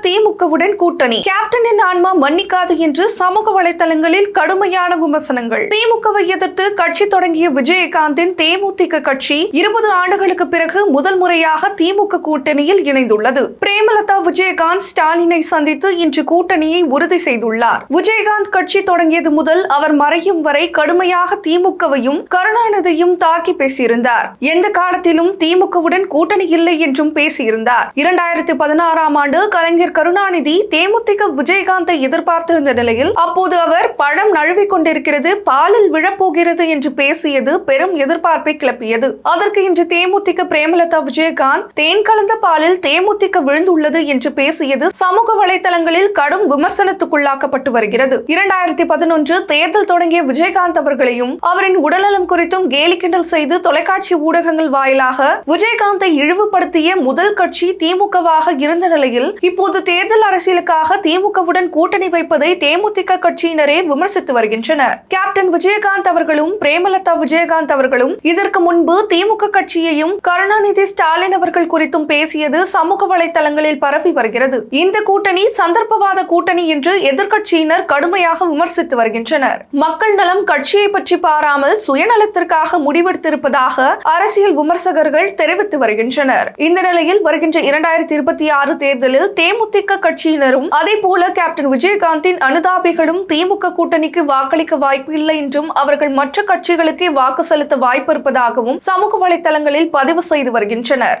திமுகவுடன் கூட்டணி. கேப்டனின் ஆன்மா மன்னிக்காது என்று சமூக வலைதளங்களில் கடுமையான விமர்சனங்கள். திமுகவை எதிர்த்து கட்சி தொடங்கிய விஜயகாந்தின் தேமுதிக கட்சி இருபது ஆண்டுகளுக்கு பிறகு முதல் முறையாக திமுக கூட்டணியில் இணைந்துள்ளது. பிரேமலதா விஜயகாந்த் ஸ்டாலினை சந்தித்து இன்று கூட்டணியை உறுதி செய்துள்ளார். விஜயகாந்த் கட்சி தொடங்கியது முதல் அவர் மறையும் வரை கடுமையாக திமுகவையும் கருணாநிதியும் தாக்கி பேசியிருந்தார். எந்த காலத்திலும் திமுகவுடன் கூட்டணி இல்லை என்றும் பேசியிருந்தார். இரண்டாயிரத்தி பதினாறாம் ஆண்டு கலைஞர் கருணாநிதி தேமுதிக விஜயகாந்தை எதிர்பார்த்திருந்த நிலையில் அப்போது அவர் பழம் நழுவிக் கொண்டிருக்கிறது பாலில் விழப்போகிறது என்று பேசியது பெரும் எதிர்பார்ப்பை கிளப்பியது. அதற்கு இன்று தேமுதிக பிரேமலதா விஜயகாந்த் தேன் கலந்த பாலில் தேமுதிக விழுந்துள்ளது என்று பேசியது சமூக வலைதளங்களில் கடும் விமர்சனத்துக்குள்ளாக்கப்பட்டு வருகிறது. இரண்டாயிரத்தி பதினொன்று தேர்தல் தொடங்கிய விஜயகாந்த் அவர்களையும் அவரின் உடல்நலம் குறித்தும் கேலி கிண்டல் செய்து தொலைக்காட்சி ஊடகங்கள் வாயிலாக விஜயகாந்தை இழிவுபடுத்திய முதல் கட்சி திமுகவாக இருந்த நிலையில் இப்போது தேர்தல் அரசியலுக்காக திமுகவுடன் கூட்டணி வைப்பதை தேமுதிக கட்சியினரே விமர்சித்து வருகின்றனர். கேப்டன் விஜயகாந்த் அவர்களும் பிரேமலதா விஜயகாந்த் அவர்களும் இதற்கு முன்பு திமுக கட்சியையும் கருணாநிதி ஸ்டாலின் அவர்கள் குறித்தும் பேசியது சமூக வலைதளங்களில் பரவி வருகிறது. இந்த கூட்டணி சந்தர்ப்பவாத கூட்டணி என்று எதிர்கட்சியினர் கடுமையாக விமர்சித்து வருகின்றனர். மக்கள் நலம் கட்சியை பற்றி பாராமல் சுயநலத்திற்காக முடிவெடுத்திருப்பதாக அரசியல் விமர்சகர்கள் தெரிவித்து வருகின்றனர். இந்த நிலையில் வருகின்ற இரண்டாயிரத்தி இருபத்தி ஆறு தேர்தலில் தேமுதிக கட்சியினரும் அதே போல கேப்டன் விஜயகாந்தின் அனுதாபிகளும் திமுக கூட்டணிக்கு வாக்களிக்க வாய்ப்பு இல்லை என்றும் அவர்கள் மற்ற கட்சிகளுக்கே வாக்கு செலுத்த வாய்ப்பு இருப்பதாகவும் சமூக வலைதளங்களில் பதிவு செய்து வருகின்றனர்.